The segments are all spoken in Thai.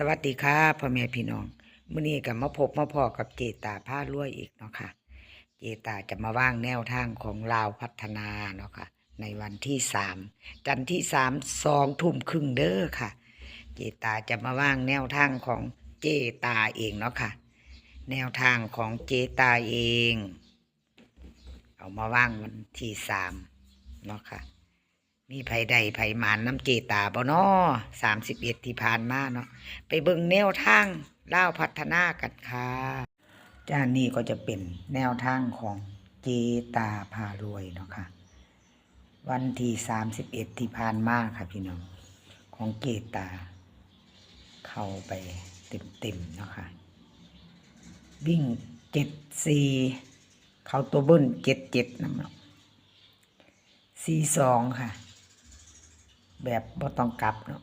สวัสดีค่ะพ่อแม่พี่น้องมื้อนี้ก็มาพบมาพอกับเจตาผ้ารวยอีกเนาะค่ะ เจตาจะมาว่างแนวทางของลาวพัฒนาเนาะค่ะ ในวันที่สามจันทร์ที่สามสองทุ่มครึ่งเด้อค่ะ เจตาจะมาว่างแนวทางของเจตาเองเนาะค่ะ แนวทางของเจตาเอง เอามาว่างวันที่สามเนาะค่ะ มีไผใดไผหมานน้ำเจตาบ่นอสามสิบเอ็ดที่ผ่านมาเนาะไปเบิ่งแนวทางเล่าพัฒนากันค่ะจ้านี่ก็จะเป็นแนวทางของเจตาพารวยเนาะค่ะ วันที่สามสิบเอ็ดที่ผ่านมาค่ะพี่น้อง ของเจตา เข้าไปเต็มๆเนาะค่ะ วิ่งเจ็ดสี่เข้าตัวเบิ้ลเจ็ดเจ็ดน้ำเนาะสี่สองค่ะ แบบบ่ต้องกลับเนาะ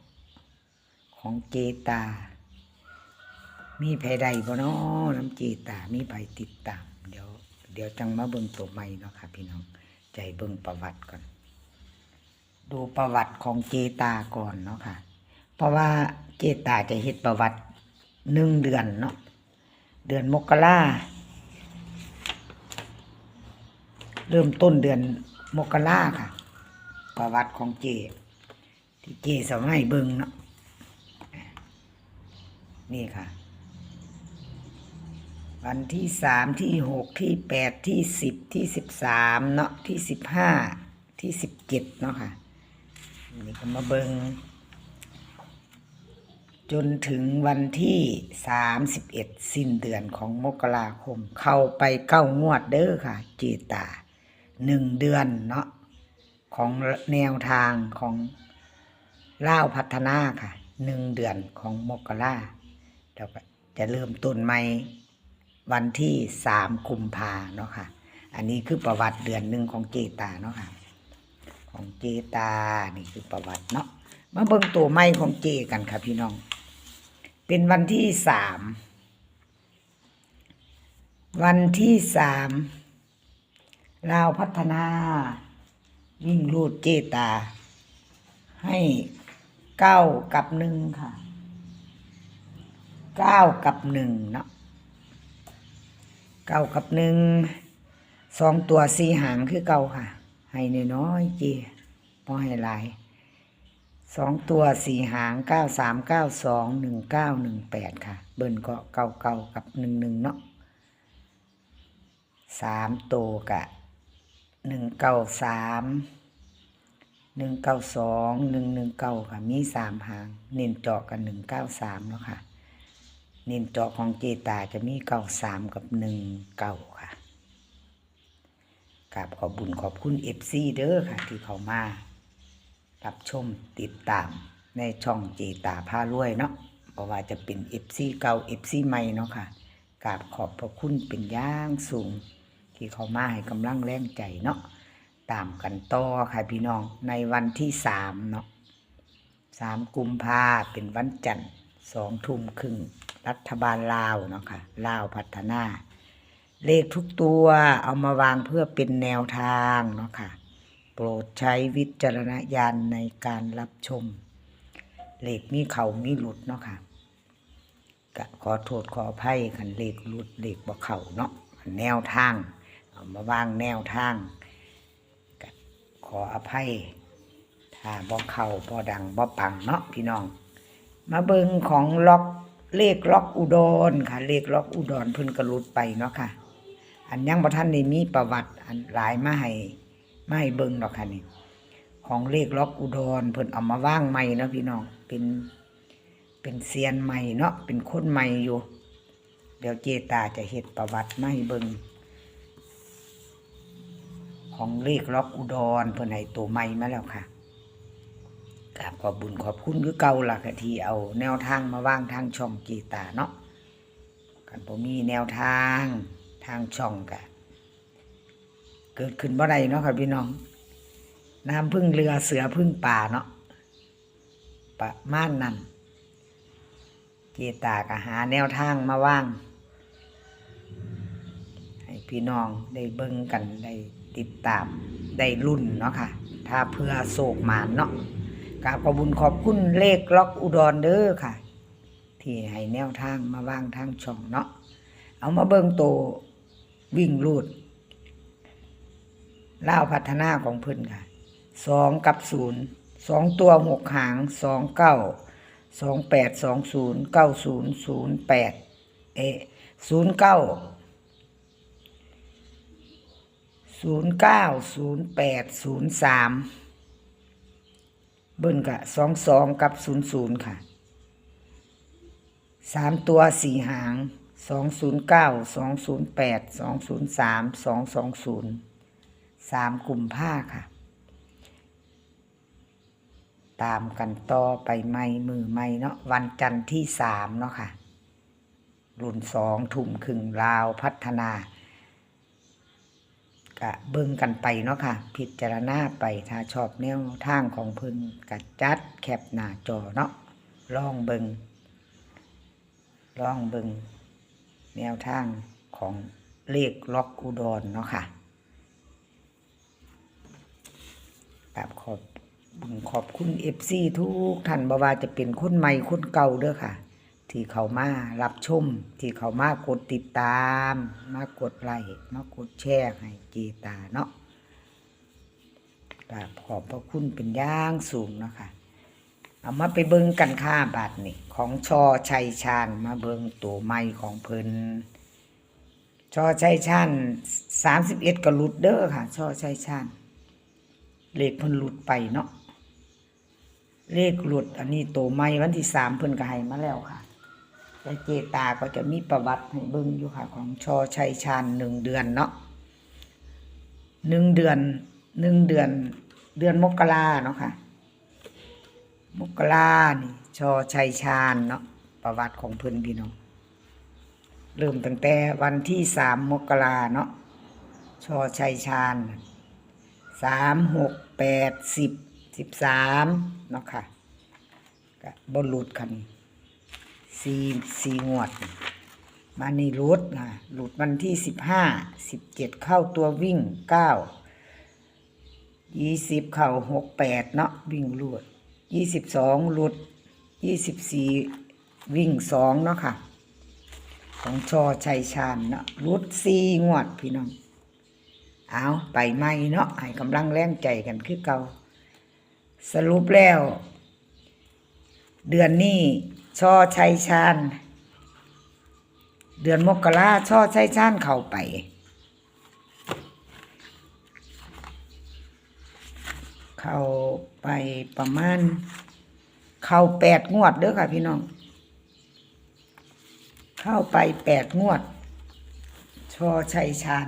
ของเจตา มีไผใดบ่เนาะน้ำเจตา มีไผติดตาม เดี๋ยว เดี๋ยวจังมาเบิ่งตัวใหม่เนาะค่ะพี่น้องใจเบิ่งประวัติก่อน ดูประวัติของเจตาก่อนเนาะค่ะ เพราะว่าเจตาจะเฮ็ดประวัติหนึ่งเดือนเนาะเดือนมกราเริ่มต้นเดือนมกราค่ะ ประวัติของเจ ที่เจสมัยเบิงเนาะนี่ค่ะ วันที่สามที่หกที่แปดที่สิบที่สิบสามเนาะที่สิบห้าที่สิบเจ็ดเนาะค่ะนี่ก็มาเบิงจนถึงวันที่สามสิบเอ็ดสิ้นเดือนของมกราคม เข้าไปเก้างวดเด้อค่ะเจตาหนึ่งเดือนเนาะของแนวทางของ ล่าวพัฒนาค่ะหนึ่งเดือนของมกราเดี๋ยวก็จะเริ่มต้นใหม่วันที่สามกุมภาเนาะค่ะ อันนี้คือประวัติเดือนหนึ่งของเจตาเนาะค่ะ ของเจตานี่คือประวัติเนาะมาเบิ่งตัวใหม่ของเจกันค่ะพี่น้อง เป็นวันที่สามวันที่สามลาวพัฒนายิ่งรูดเจตา ให้ เก้ากับหนึ่งค่ะเก้ากับหนึ่งเนาะเก้ากับหนึ่งสองตัวสี่หางคือเก้าค่ะ ให้น้อยๆจีพอให้หลายสองตัวสี่หางเก้าสามเก้าสองหนึ่งเก้าหนึ่งแปดค่ะ เบิ้ลก็เก้าเก้ากับหนึ่งหนึ่งเนาะสามตัวกะหนึ่งเก้าสาม หนึ่งเก้าสองหนึ่งหนึ่งเก้าค่ะ มีสามหาง เน้นเจาะกันหนึ่งเก้าสามแล้วค่ะ เน้นเจาะของเจตาจะมีเก้าสามกับหนึ่งเก้าค่ะกราบขอบบุญขอบคุณเอฟซีเด้อค่ะ ที่เขามา รับชมติดตามในช่องเจตาผ้ารวยเนาะเพราะว่าจะเป็นเอฟซีเก่าเอฟซีใหม่เนาะค่ะกราบขอบพระคุณเป็นย่างสูง ที่เขามาให้กำลังแรงใจเนาะ ตามกันต่อค่ะพี่น้องในวันที่สามเนาะสามกุมภาเป็นวันจันทร์สองทุ่มครึ่งรัฐบาลลาวเนาะค่ะลาวพัฒนา เลขทุกตัวเอามาวางเพื่อเป็นแนวทางเนาะค่ะโปรดใช้วิจารณญาณในการรับชม เลขมีเขามีหลุดเนาะค่ะก็ขอโทษขออภัยคันเลขหลุดเลขบ่เข่าเนาะแนวทางเอามาวางแนวทาง ขออภัย ถ้าบ่เข้าบ่ดังบ่ปังเนาะพี่น้อง มาเบิงของล็อกเลขล็อกอุดรค่ะ เลขล็อกอุดรพิ่นกระลุดไปเนาะค่ะ อันยังบ่ทันได้มีประวัติอันหลายมาให้มาให้เบิ่งดอกค่ะนี่ของเลขล็อกอุดรเพิ่นเอามาว่างใหม่เนาะพี่น้องเป็นเป็นเซียนใหม่เนาะเป็นคนใหม่อยู่ เดี๋ยวเจตาจะเฮ็ดประวัติมาให้เบิ่ง ของเลขล็อกอุดรเพื่อนให้ตัวใหม่มาแล้วค่ะกราบขอบบุญขอบคุณคือเก่าล่ะค่ะที่เอาแนวทางมาวางทางช่องกีตาเนาะกันผมมีแนวทางทางช่องกะเกิดขึ้นบ่อได้เนาะค่ะพี่น้องน้ำพึ่งเรือเสือพึ่งป่าเนาะประมาณนั้นกีตากะหาแนวทางมาว่าง ให้พี่น้องได้เบิ่งกันได้ ติดตามได้รุ่นเนาะค่ะ ถ้าเพื่อโศกหมานเนาะกราบขอบคุญขอบคุณเลขล็อกอุดรเด้อค่ะ ที่ให้แนวทางมาวางทางช่องเนาะเอามาเบิ่งโตววิ่งรูดล่าพัฒนาของเพิ่นค่ะสองกับศูนย์สองตัวหกหางสองเก้าสองแปดสองศูนย์เก้าศูนย์ศูนย์แปดเอศูนย์เก้า ศูนย์เก้าศูนย์แปดศูนย์สามเบิ้นกะสองสองกับศูนย์ศูนย์ค่ะสามตัวสี่หางสองศูนย์เก้าสองศูนย์แปดสองศูนย์สามสองสองศูนย์สามกลุ่มผ้าค่ะ ตามกันต่อไปไม่มือไม่เนาะวันจันทร์ที่สามเนาะค่ะ รุ่นสองทุ่มครึ่งลาวพัฒนา กะเบิ่งกันไปเนาะค่ะ พิจารณาไปถ้าชอบแนวทางของเพิ่นกะจัดแคปหน้าจอเนาะลองเบิงลองเบิงแนวทางของเลขล็อกอุดรเนาะค่ะกับขอบบุญขอบคุณเอฟซีทุกท่านบ่ว่าจะเป็นคนใหม่คนเก่าเด้อค่ะ ที่เขามารับชม ที่เขามากดติดตาม มากดไลค์มากดแชร์ให้เจตาเนาะกราบขอบพระคุณเป็นย่างสูงเนาะคะเอามาไปเบิ่งกันค่าบาทนี่ของชอชัยชาญมาเบิ่งตัวไม้ของเพิ่นชอชัยชาญสามสิบเอ็ดก็หลุดเด้อค่ะ ชอชัยชาญเลขเพิ่นหลุดไปเนาะเลขหลุดอันนี้ตัวไม้วันที่สามเพิ่นก็ให้มาแล้วค่ะ แต่เจตาก็จะมีประวัติให้เบิ่งอยู่ค่ะของชอชัยชาญหนึ่งเดือนเนาะหนึ่งเดือนหนึ่งเดือน เดือนมกราเนาะค่ะ มกรานี่ชอชัยชาญเนาะประวัติของเพิ่นพี่น้องเริ่มตั้งแต่วันที่สามมกราเนาะชอชัยชาญสามหกแปดสิบสิบสามเนาะค่ะก็บนหลุดคัน สี่สี่งวดมานี่รุดนะหลุดวันที่สิบห้าสิบเจ็ดเข้าตัววิ่งเก้ายี่สิบเข้าหกแปดเนาะวิ่งรุดยี่สิบสองหลุดยี่สิบสี่วิ่งสองเนาะค่ะ ของชอชัยชาญเนาะรุดสี่งวดพี่น้อง เอาไปไม่เนาะให้กำลังแรงใจกันคือเก่าสรุปแล้ว เดือนนี้ ช่อชัยชาญเดือนมกราช่อชัยชาญเข้าไป เข้าไปประมาณ เข้าแปดงวดเด้อค่ะพี่น้อง เข้าไปแปดงวด ช่อชัยชาญ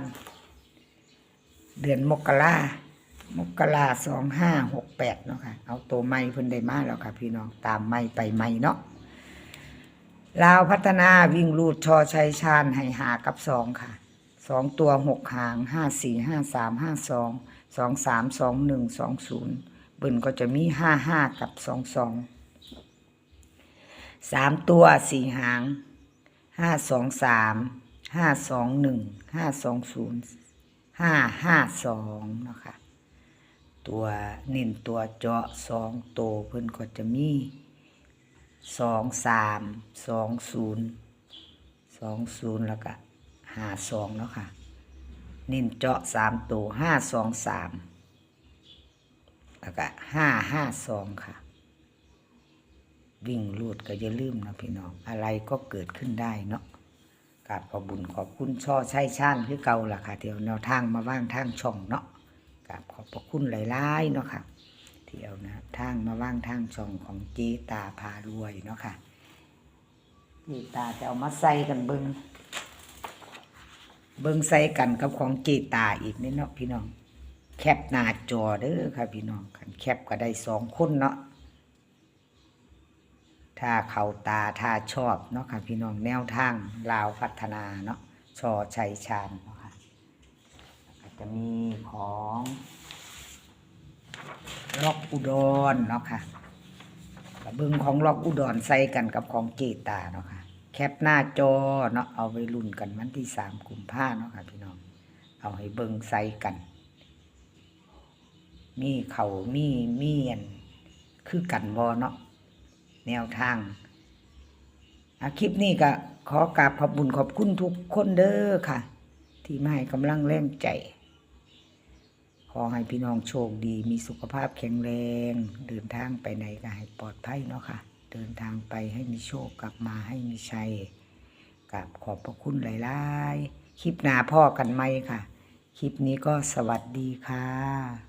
เดือนมกรามกราสองห้าหกแปดเนาะค่ะ เอาตัวไม้เพิ่นได้มาแล้วค่ะ พี่น้อง ตามไม้ไปไม้เนาะ ลาวพัฒนาวิ่งรูดชอชัยชาญให้หากับสองค่ะสองตัวหกหางห้าสี่ห้าสามห้าสองสองสามสองหนึ่งสองศูนย์เบิ่นก็จะมีห้าห้ากับสองสองสามตัวสี่หางห้าสองสามห้าสองหนึ่งห้าสองศูนย์ห้าห้าสองนะคะตัวเน้นตัวเจาะสองตัวเพิ่นก็จะมี สองสามสองศูนย์สองศูนย์แล้วก็ห้าสองเนาะค่ะเน้นเจาะสามตัวห้าสองสามแล้วก็ห้าห้าสองค่ะ วิ่งลูดก็อย่าลืมนะพี่น้อง อะไรก็เกิดขึ้นได้เนาะกราบขอบุญขอบคุณช่อใช่ช่านคือเก่าล่ะค่ะเดี๋ยวแนวทางมาว่างทางช่องเนาะกราบขอบพระคุณหลายๆเนาะค่ะ ที่เอานะทางมาว่างทางช่องของเจตาพารวยเนาะค่ะเจตาจะเอามาใส่กันเบิงเบิงใส่กันกับของเจตาอีกนี่เนาะพี่น้อง แคปหน้าจอเด้อค่ะพี่น้องคันแคปก็ได้สองคนเนาะถ้าเขาตาถ้าชอบเนาะค่ะพี่น้องแนวทางลาวพัฒนาเนาะชอชัยชาญเนาะค่ะจะมีของ ล็อกอุดรเนาะค่ะกับเบิ้งของล็อกอุดรใส่กันกับของเกตาเนาะค่ะแคปหน้าจอเนาะเอาไว้รุ่นกันวันที่สามกุมภาเนาะค่ะพี่น้อง เอาให้เบิ้งใส่กัน มีเขามีมีอันคือกันบอเนาะแนวทางอคลิปนี้ก็ขอกราบขอบบุญขอบคุณทุกคนเด้อค่ะ ที่มาให้กำลังแรงใจ ขอให้พี่น้องโชคดี มีสุขภาพแข็งแรง เดินทางไปไหนก็ให้ปลอดภัยเนาะค่ะ เดินทางไปให้มีโชคกลับมาให้มีชัยกับขอบพระคุณหลาย ๆ คลิปหน้าพ่อกันไหมค่ะ คลิปนี้ก็สวัสดีค่ะ